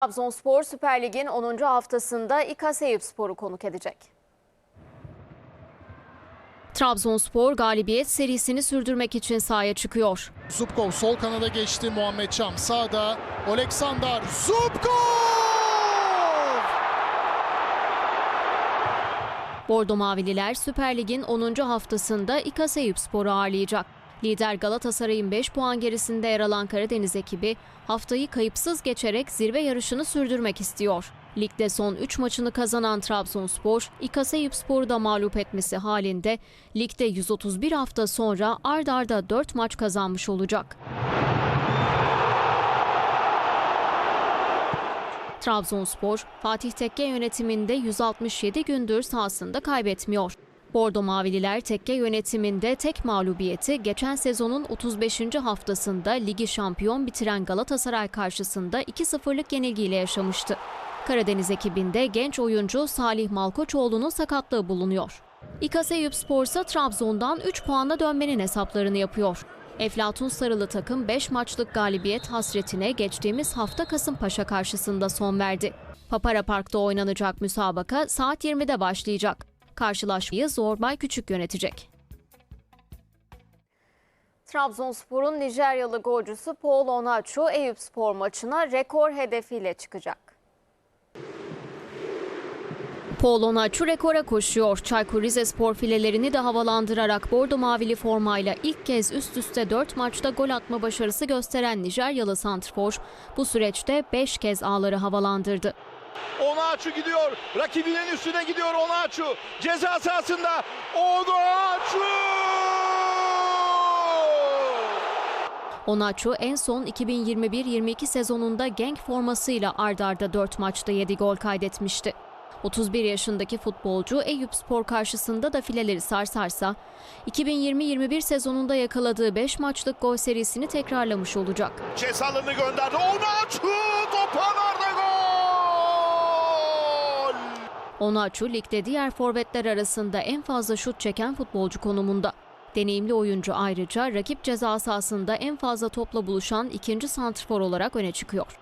Trabzonspor Süper Lig'in 10. haftasında İKA Eyüpspor'u konuk edecek. Trabzonspor galibiyet serisini sürdürmek için sahaya çıkıyor. Zubkov sol kanada geçti. Muhammed Çam sağda. Oleksandar Zubkov! Bordo Mavililer Süper Lig'in 10. haftasında İKA Eyüpspor'u ağırlayacak. Lider Galatasaray'ın 5 puan gerisinde yer alan Karadeniz ekibi haftayı kayıpsız geçerek zirve yarışını sürdürmek istiyor. Ligde son 3 maçını kazanan Trabzonspor, İKA Eyüpspor'u da mağlup etmesi halinde ligde 131 hafta sonra ard arda 4 maç kazanmış olacak. Trabzonspor, Fatih Tekke yönetiminde 167 gündür sahasında kaybetmiyor. Bordo Mavililer Tekke yönetiminde tek mağlubiyeti geçen sezonun 35. haftasında ligi şampiyon bitiren Galatasaray karşısında 2-0'lık yenilgiyle yaşamıştı. Karadeniz ekibinde genç oyuncu Salih Malkoçoğlu'nun sakatlığı bulunuyor. İKA Eyüpspor ise Trabzon'dan 3 puanla dönmenin hesaplarını yapıyor. Eflatun Sarılı takım 5 maçlık galibiyet hasretine geçtiğimiz hafta Kasımpaşa karşısında son verdi. Papara Park'ta oynanacak müsabaka saat 20'de başlayacak. Karşılaşmayı Zorbay Küçük yönetecek. Trabzonspor'un Nijeryalı golcüsü Paul Onaçu Eyüpspor maçına rekor hedefiyle çıkacak. Paul Onaçu rekora koşuyor. Çaykur Rizespor filelerini de havalandırarak bordo mavili formayla ilk kez üst üste 4 maçta gol atma başarısı gösteren Nijeryalı santrfor bu süreçte 5 kez ağları havalandırdı. Onaçu gidiyor. Rakibinin üstüne gidiyor Onaçu. Ceza sahasında Onaçu! Onaçu en son 2021-22 sezonunda Genk formasıyla ard arda 4 maçta 7 gol kaydetmişti. 31 yaşındaki futbolcu Eyüpspor karşısında da fileleri sarsarsa 2020-21 sezonunda yakaladığı 5 maçlık gol serisini tekrarlamış olacak. Cezalarını gönderdi. Onaçu! Toparlarda gol! Onaçu ligde diğer forvetler arasında en fazla şut çeken futbolcu konumunda. Deneyimli oyuncu ayrıca rakip ceza sahasında en fazla topla buluşan ikinci santrfor olarak öne çıkıyor.